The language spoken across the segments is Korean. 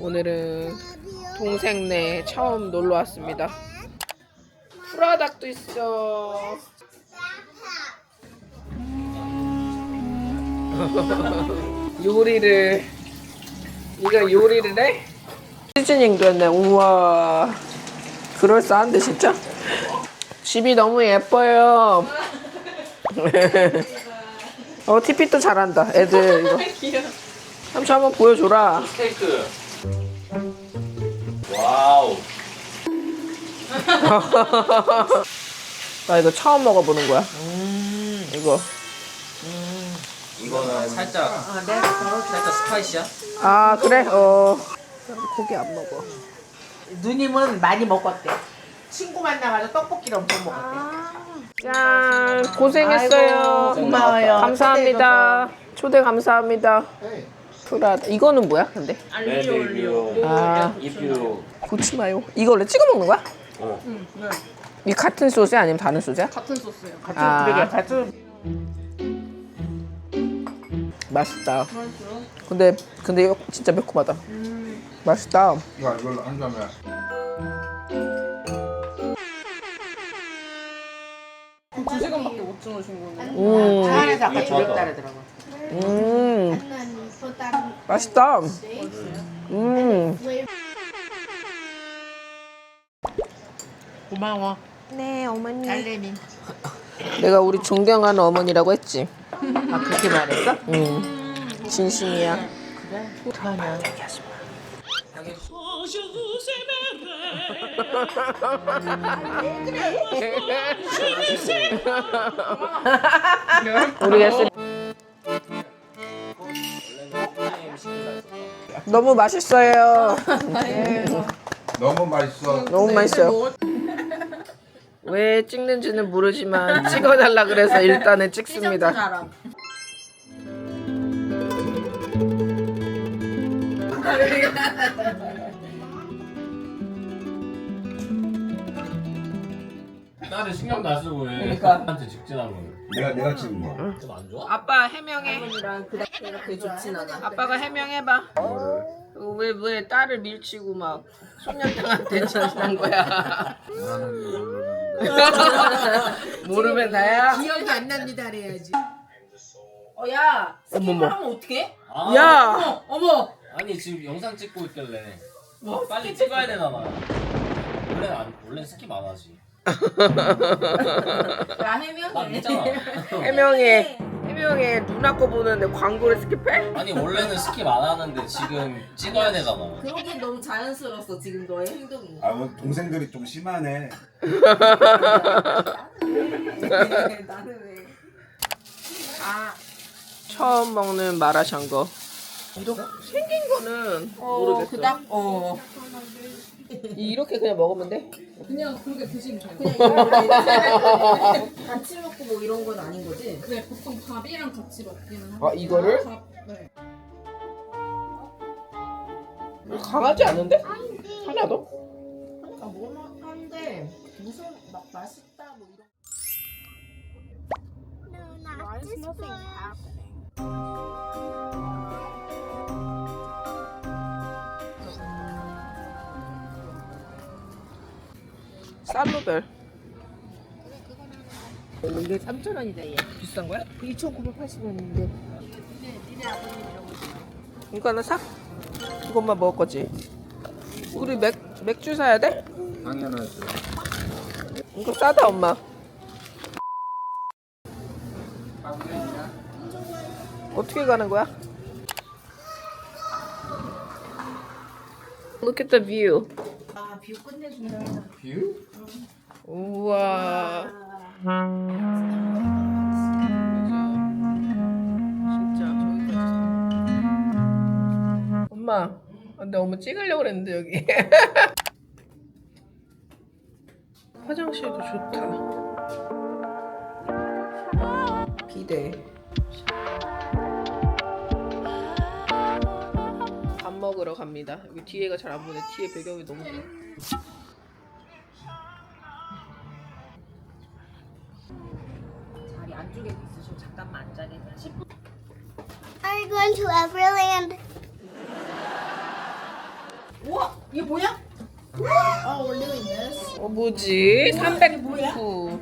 오늘은 동생네 처음 놀러 왔습니다. 프라닭도 있어. 요리를 이거 요리를 해? 시즈닝도 했네. 우와. 그럴싸한데 진짜? 집이 너무 예뻐요. 어 티피도 잘한다. 애들 이거. 삼촌 한번 보여줘라. 스테이크. 와우. 나 이거 처음 먹어보는 거야. 이거. 이거는 살짝 살짝 스파이시야? 아 그래? 어. 고기 안 먹어. 누님은 많이 먹었대. 친구 만나가지고 떡볶이를 엄청 먹었대. 짠 고생했어요. 아이고, 고마워요. 감사합니다. 초대 감사합니다. 프라 이거는 뭐야 근데? 알리오 올리오. 아 이뷰. 고치 마요. 이거 원래 찍어 먹는 거야? 어. 이 같은 소스야 아니면 다른 소스야? 같은 소스예요. 아. 그러게 같이 맛있다. 근데 근데 이거 진짜 매콤하다. 맛있다. 야 이걸로 한 점에 두 시간밖에 못 주무신 거네. 음, 차 안에서 아까 조력. 따르더라고. 음, 맛있다. 음, 고마워. 네 어머니. 딸내미. 내가 우리 존경하는 어머니라고 했지. 아 그렇게 말했어? 음, 진심이야. 그래. 어떡하냐. 모르겠어. 너무 맛있어요. 너무 맛있어. 너무 맛있어요. 왜 찍는지는 모르지만 찍어달라 그래서 일단은 찍습니다. 나를 신경도 안 쓰고 왜 그러니까. 직진하는 거야? 내가 내가 찍은 거. 좀안 좋아? 아빠 해명해. 그렇게 좋진 않아. 아빠가 해명해봐. 왜 왜 딸을 밀치고 막 손녀딸한테 전신한 거야. 나는 모르는데. 모르면 다야. 기억이 안 납니다 그래야지. 어야. 어머머. 하면 어떡해? 아, 야. 어머. 아니 지금 영상 찍고 있길래 빨리 찍어야 되나 봐. 원래 안 원래 스킵 안 하지. 야딱 해명해. 있잖아. 해명해. 해명해. 누나 거 보는데 광고를 스킵해? 아니 원래는 스킵 안 하는데 지금 찍어야 되잖아. 그러기 너무 자연스러웠어 지금 너의 행동이. 아 뭐, 동생들이 좀 심하네. 나는 왜? 처음 먹는 마라샹궈. 이렇게 생긴 거는 모르겠어. 그닥 어. 이렇게 그냥 먹으면 돼? 그냥 그렇게 드시면 돼요. 같이 먹고 뭐 이런 건 아닌 거지? 네 보통 밥이랑 같이 먹기는 하고. 아 이거를? 밥, 네. 강하지 않은데? 하나도? 아 먹을만한데 무슨 막 맛있다 뭐 이런. Why is nothing happening? 쌀로별. 이게 3,000원이다 얘. 비싼 거야? 2,980원인데. 이거 하나 사? 이것만 먹을 거지. 우리 맥, 맥주 사야 돼? 당연하지. 이거 싸다 엄마. 어떻게 가는 거야? Look at the view. 아 뷰 끝내준다. 뷰? 우와. 진짜 저기까지. 엄마, 근데 엄마 찍으려고 그랬는데 여기. 화장실도 좋다. 비대. 밥 먹으러 갑니다. 여기 뒤에가 잘 안 보네. 뒤에 배경이 너무 좋아. 자리 안쪽에 있으시고 잠깐만 앉아 계세요. 10분. Are you going to Everland? 우와 이게 뭐야? Oh, we're doing this. 어 뭐지? 309.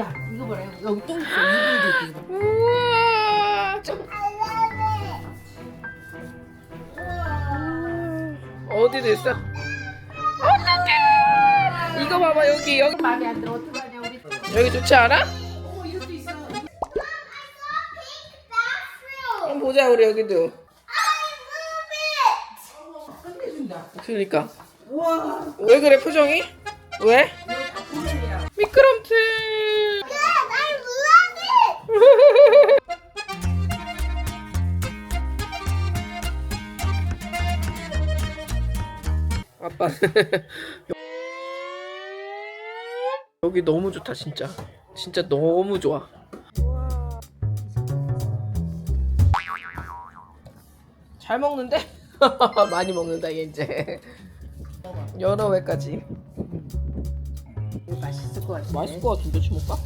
야 이거 봐라 여기 또 있어 이불도 있고 우와. 저- 어디도 있어? 어떡해! 이거 봐봐 여기 여기 마음에 안 들어 어떡하냐 우리 여기 좋지 않아? 오 이것도 있어 한번 보자 우리 여기도. 끝내준다 그러니까 우와 왜 그래 표정이? 왜? 여기 너무 좋다 진짜. 진짜 너무 좋아. 잘 먹는데? 많이 먹는다 얘 이제. 여러 회까지. 맛있을 것 같은데? 맛있을 것 같은데 주먹밥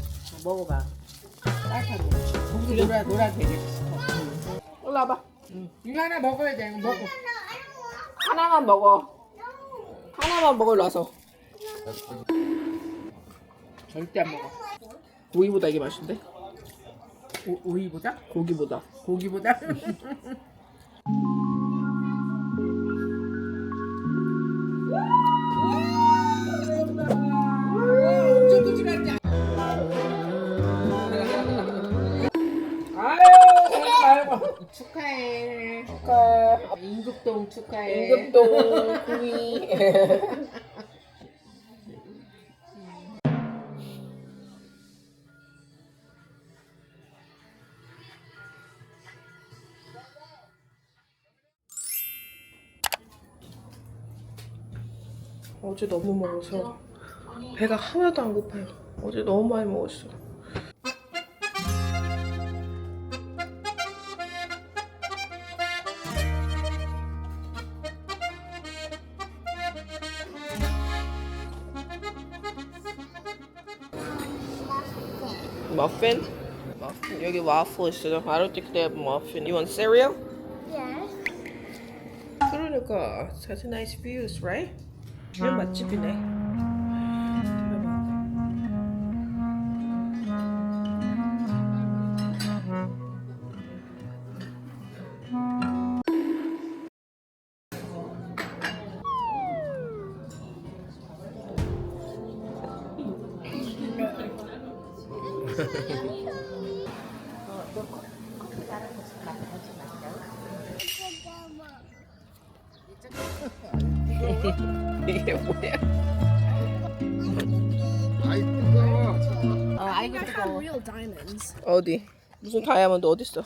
먹어봐. 따뜻하게. 고기 노라 노라 되게 올라와봐. 이거 하나 먹어야 돼 이거 먹어. 하나만 먹어 하나만 먹으려서 절대 안 먹어 고기보다 이게 맛있는데 오, 오이보다? 고기보다 고기보다? 축하해 축하 임급동 축하해 임급동 구이 어제 너무 먹어서 배가 하나도 안 고파요. 어제 너무 많이 먹었어. 머핀? 머핀 여기 와플 있어. I don't think they have muffin. You want cereal? Yes. 그러니까 such nice views, right? 이런 맛집이네. 어. 어디? 무슨 다이아몬드 어디 있어?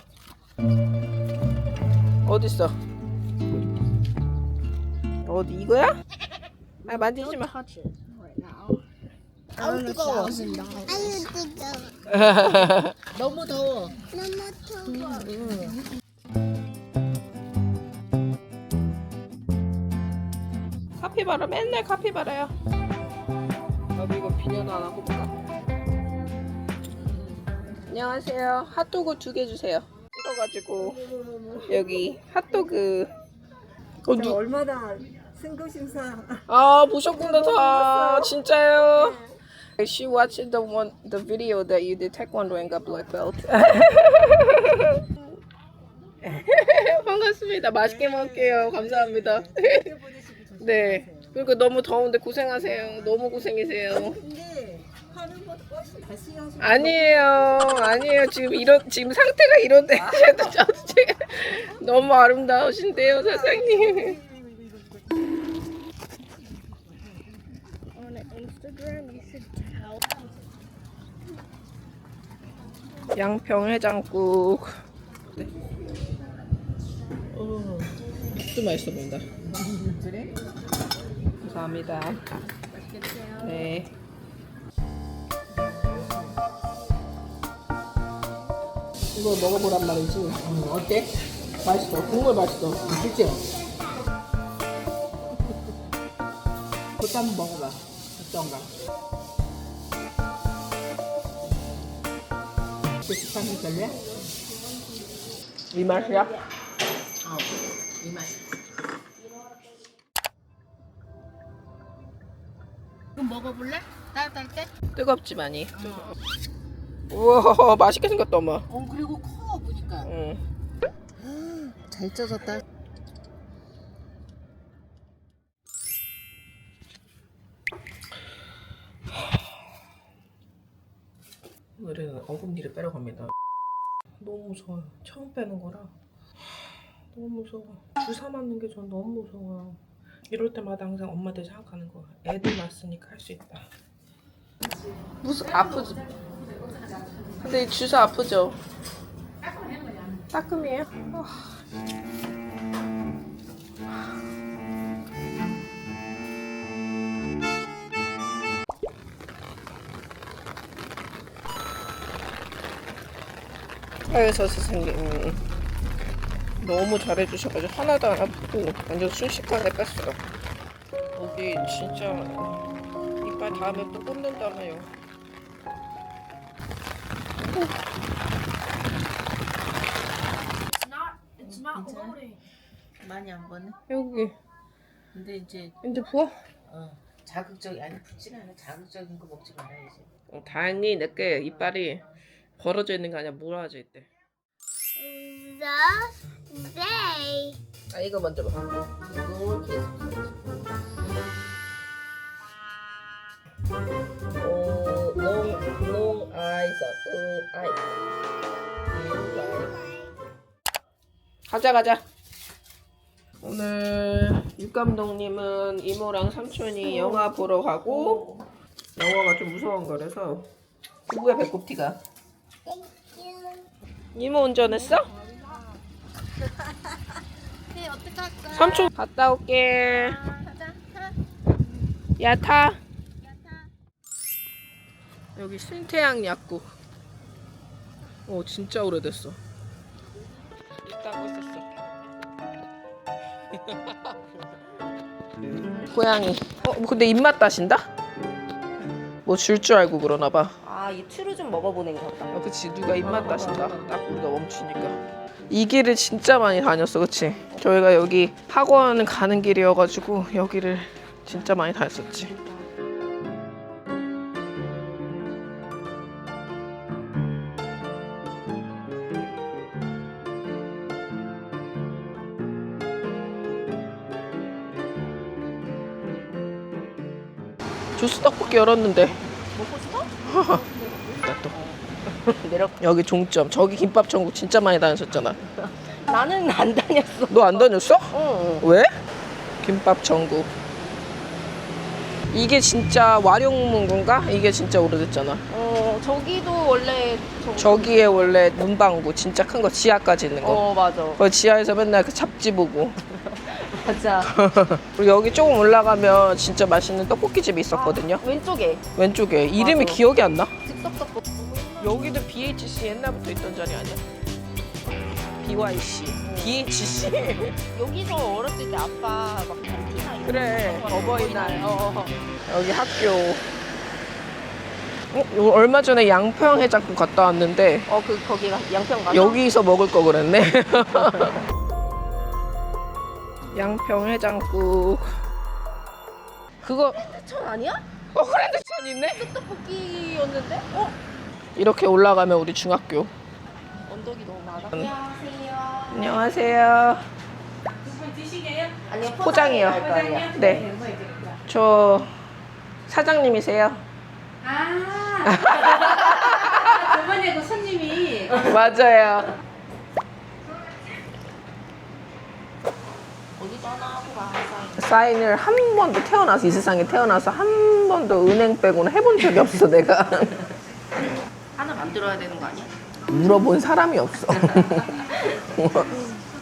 어디 있어? 어디 이거야? 아 만지지 마. 아우 뜨거워 너무 더워 카피바라 맨날 카피바라야. 나도 이거 비녀는 안 하고 볼까? 안녕하세요. 핫도그 두 개 주세요. 찍어가지고 여기 핫도그. 어, 누... 얼마나 승급심사 아 보셨구나 다 진짜요. She watched the one the video that you did taekwondo and got black belt. 반갑습니다. 맛있게 먹을게요. 감사합니다. 네. 그러니까 너무 더운데 고생하세요. 너무 고생이세요. 아니에요. 아니에요. 지금 이런 지금 상태가 이런데 저도 저도 너무 아름다우신데요, 사장님. 양평 해장국. 네. 어, 진짜 맛있어 보인다. 그래? 감사합니다. 네. 이거 먹어보란 말이지. 음, 어때? 맛있어. 국물 맛있어. 그치? 그것도 한번 먹어봐 어떤가? 스파는 별로야? 이 맛이야? 어, 이 맛. 그럼 먹어볼래? 따뜻할 때? 뜨겁지 많이. 우와 맛있게 생겼다 엄마. 어 그리고 커 보니까. 응. 잘 쪄졌다. 어금니를 빼러 갑니다. 너무 무서워요. 처음 빼는 거라 너무 무서워. 주사 맞는 게 전 너무 무서워요. 이럴 때마다 항상 엄마들 생각하는 거. 애들 낳았으니까 할 수 있다. 무슨 아프지? 근데 이 주사 아프죠? 따끔이에요? 아. 차에서 선생님 음, 너무 잘해주셔가지고 하나도 안 아프고 완전 순식간에 뺐어요. 여기 진짜 이빨 다음에 또 꽂는다며요. 많이 안 버네. 여기 근데 이제 이제 부어? 어, 자극적이 아니 붓진 않아. 자극적인 거 먹지 말아야지. 어, 다행히 내게 이빨이 벌어져 있는 게 아니라 몰아져 있대. The day. 아 이거 먼저 봐. 이렇게 오, long, long eyes. 가자 가자. 오늘 육 감독님은 이모랑 삼촌이 영화 보러 가고 영화가 좀 무서운 거라서 누구야 배꼽 티가? 이모 운전했어? 네, 어떡할 거야? 삼촌 갔다 올게. 가자. 야 타. 여기 신태양 약국. 오 진짜 오래됐어. 있다고 있었어. 고양이. 어 근데 입맛 따신다? 뭐 줄 줄 알고 그러나 봐. 아, 이 추루 좀 먹어보는 게 좋다. 어, 그치 누가 입맛 따신다. 딱 우리가 멈추니까. 이 길을 진짜 많이 다녔어, 그치? 저희가 여기 학원 가는 길이어가지고 여기를 진짜 많이 다녔었지. 주스 떡볶이 열었는데 먹고 싶어? 내려. 여기 종점 저기 김밥 천국 진짜 많이 다녔었잖아 나는 안 다녔어. 너 안 다녔어? 응. 왜? 김밥 천국 이게 진짜 와룡문구인가? 이게 진짜 오래됐잖아 어, 저기도 원래 저... 저기에 원래 문방구 진짜 큰 거 지하까지 있는 거 어, 맞아. 그 지하에서 맨날 그 잡지 보고 맞아. 그리고 여기 조금 올라가면 진짜 맛있는 떡볶이 집이 있었거든요 왼쪽에 왼쪽에 이름이 맞아. 기억이 안 나? 즉석 떡볶이. 여기도 BHC 옛날부터 있던 자리 아니야? BYC BHC 여기서 어렸을 때 아빠 막 캔티나 이런 그래 거 어버이날 어. 여기 학교 어? 요- 얼마 전에 양평 해장국 갔다 왔는데 어, 그 거기 가 양평 가서 여기서 먹을 거 그랬네 양평 해장국 그거 천 아니야? 어 그랜드천 있네 떡볶이였는데? 어? 이렇게 올라가면 우리 중학교 언덕이 너무 많아. 음. 안녕하세요. 안녕하세요 아니요, 포장이요 할 거예요. 네저 사장님이세요 저번에 그 손님이 맞아요 어디서 하나 하고 가. 항상. 사인을 한 번도 태어나서 이 세상에 태어나서 한 번도 은행 빼고는 해본 적이 없어 내가 만들어야 되는 거 아니야? 물어본 사람이 없어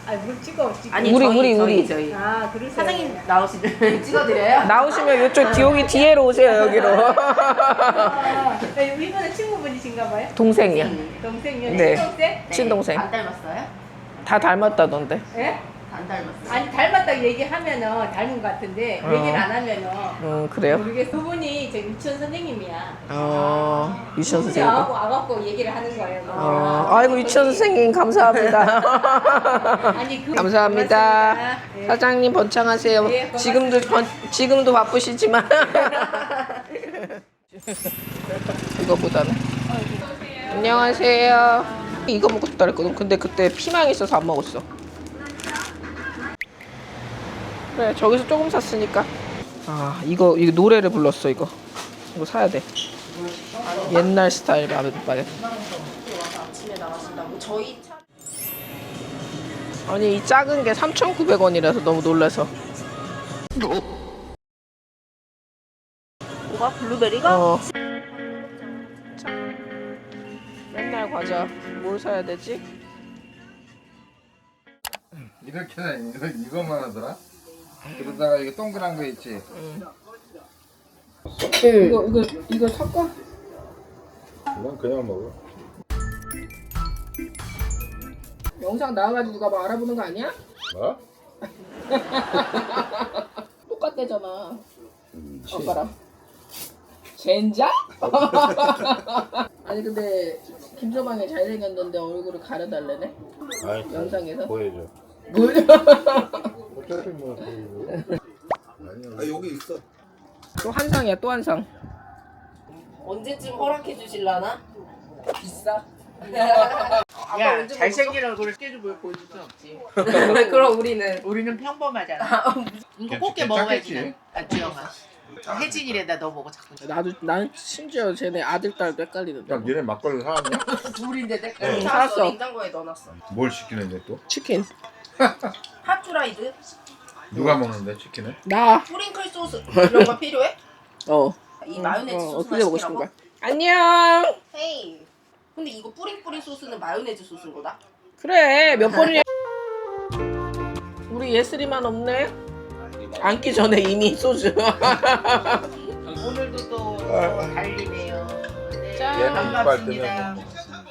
아물 찍어 찍어 아니, 우리, 저희, 우리, 저희, 우리. 저희. 아 그러세요 사장님 나오시면 찍어드려요? 나오시면 이쪽 뒤 뒤에로 오세요 여기로 아, 네, 이번에 친구분이신가 봐요 동생이야 동생이요 네. 친동생 친동생 안 닮았어요? 다 닮았다던데 예? 안 닮았어. 아니 닮았다고 얘기하면은 닮은 것 같은데 어. 얘기를 안 하면은 음 그래요? 모르겠어. 그분이 제 유치원 선생님이야. 어 유치원 선생님. 와갖고 와갖고 얘기를 하는 거예요. 어 아이고 유치원 선생님 감사합니다. 아니 그 감사합니다. 고맙습니다. 예. 사장님 번창하세요. 예, 고맙습니다. 지금도 번, 지금도 바쁘시지만 이거보다는. 안녕하세요. 이거 먹고 싶다 그랬거든. 근데 그때 피망 있어서 안 먹었어. 그래 저기서 조금 샀으니까. 아 이거 이거 노래를 불렀어 이거. 이거 사야 돼. 옛날 스타일 마음에 빠져. 아니 이 작은 게 3,900원이라서 너무 놀라서. 뭐가 블루베리가? 어. 자, 맨날 과자 뭘 사야 되지? 이렇게는 이거, 이거만 하더라? 그러다가 이거 동그란 거 있지? 이거 이거 이거 섞어? 이건 그냥 먹어. 영상 나와가지고 누가 뭐 알아보는 거 아니야? 뭐? 똑같대잖아. 아빠랑. 젠장? 아니 근데 김서방이 잘생겼는데 얼굴을 가려달래네? 아이, 영상에서? 보여줘. 뭘? 어차피 뭐. 아니야. 여기 있어. 또 한 상이야 또 한 상. 언제쯤 허락해 주실라나? 비싸? 야 잘생긴 얼굴을 깨주 보여줄 순 없지. 그럼 우리는 우리는 평범하잖아. 이거 꽃게 괜찮- 먹어야지. 괜찮겠지? 아 주영아. 혜진이래다 너 먹어 자꾸. 나도 난 심지어 쟤네 아들 딸도 헷갈리는데. 야, 니네 막걸리 사왔냐? 둘인데 내 응. 살았어. 냉장고에 넣어놨어. 뭘 시키는데 또? 치킨. 핫주라이드? 누가 먹는데 치킨을? 나. 프링클 소스 이런 거 필요해? 어. 이 마요네즈 어, 소스 어떻게 먹고 싶은 시키라고? 거야? 안녕. 헤이. 근데 이거 뿌링뿌링 소스는 마요네즈 소스인 거다? 그래 몇 번이야? 우리 예슬이만 없네. 앉기 전에 이미 소주. 오늘도 또 달리네요. 네, 짠. 얘는 이빨 반갑습니다.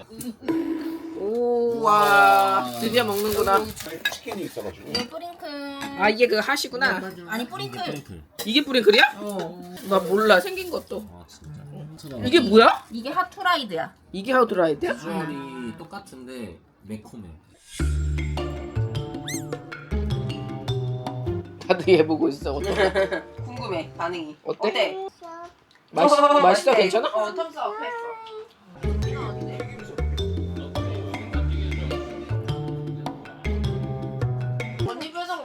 오와 드디어 먹는구나. 치킨이 있어가지고. 이거 뿌링클. 아 이게 그 핫이구나. 아니 뿌링클. 이게 뿌링클이야? 어. 나 몰라 생긴 것도. 아 진짜. 이게 뭐야? 이게 핫투라이드야. 이게 하우드라이드야? 비주얼이 똑같은데 매콤해. 다들 얘 보고 있어. 어때? 궁금해 반응이. 어때? 어때? 맛있 맛있어 어때? 괜찮아? 어 텀스 업 했어.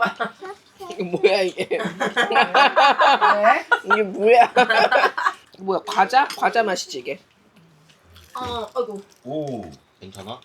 봐. 이게 뭐야 이게? 이게 뭐야? 뭐야 과자? 과자 맛이지 이게? 어, 아이고. 오. 괜찮아?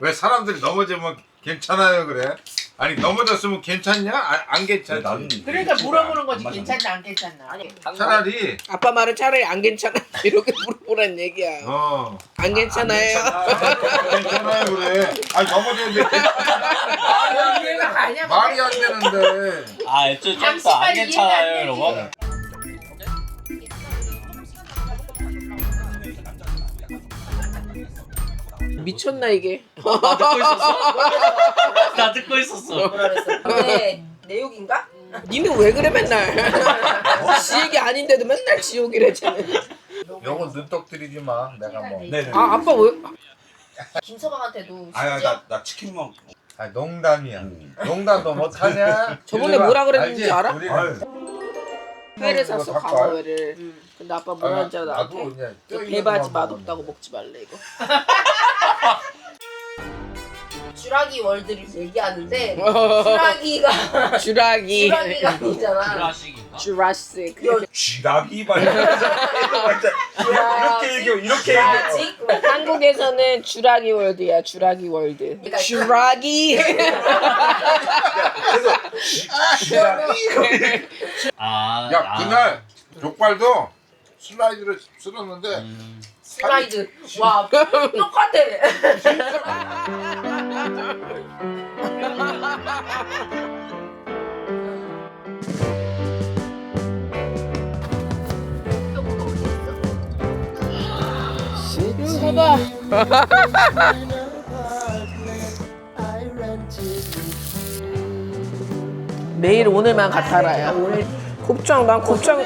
왜 사람들이 넘어지면 괜찮아요 그래? 아니 넘어졌으면 괜찮냐? 아, 안 괜찮지. 그러니까 물어보는 거지 괜찮나 안 괜찮나. 아니, 차라리 아빠 말은 차라리 안 괜찮아 이렇게 물어보란 얘기야. 어. 안 괜찮아요. 괜찮아요 그래. 아니 넘어졌는데 말이 안 돼. 이해가 가냐? 말이 안 되는데. 아 애초에 좀더 잠시만 안 이해가 괜찮아요 안 이러고. 미쳤나 이게? 나 듣고 있었어? 나 듣고 있었어. 뭐라 그랬어? 근데 내욕인가? 니는 왜 그래 맨날? 지 얘기 아닌데도 맨날 지옥이래 쟤는. 요거 눈독 들이지 마. 내가 뭐. 네네. 아 아빠 왜? 김서방한테도 아야 나나 치킨 먹. 아 농담이야. 농담도 못하냐? 저번에 뭐라 그랬는지 알지? 알아? 우리는 아유. 회를 이거 샀어 갖고 광어회를. 근데 아빠 뭐라 했지 알아? 나도 나한테? 그냥 있는 배바지 맛없다고 먹지 말래 이거. 주라기 월드를 얘기하는데 주라기가 주라기. 주라기가 아니잖아. 드라식인가? 주라식. 쥐라기 말. 이렇게 얘기해 이렇게 얘기해. 주라지? 한국에서는 주라기 월드야 주라기 월드. 그러니까 주라기. 아. 야 아. 그날 족발도 슬라이드를 쓸었는데 음. 슬라이드. 와, 똑같아. 내일 오늘만 같아라요 곱창 난 곱창.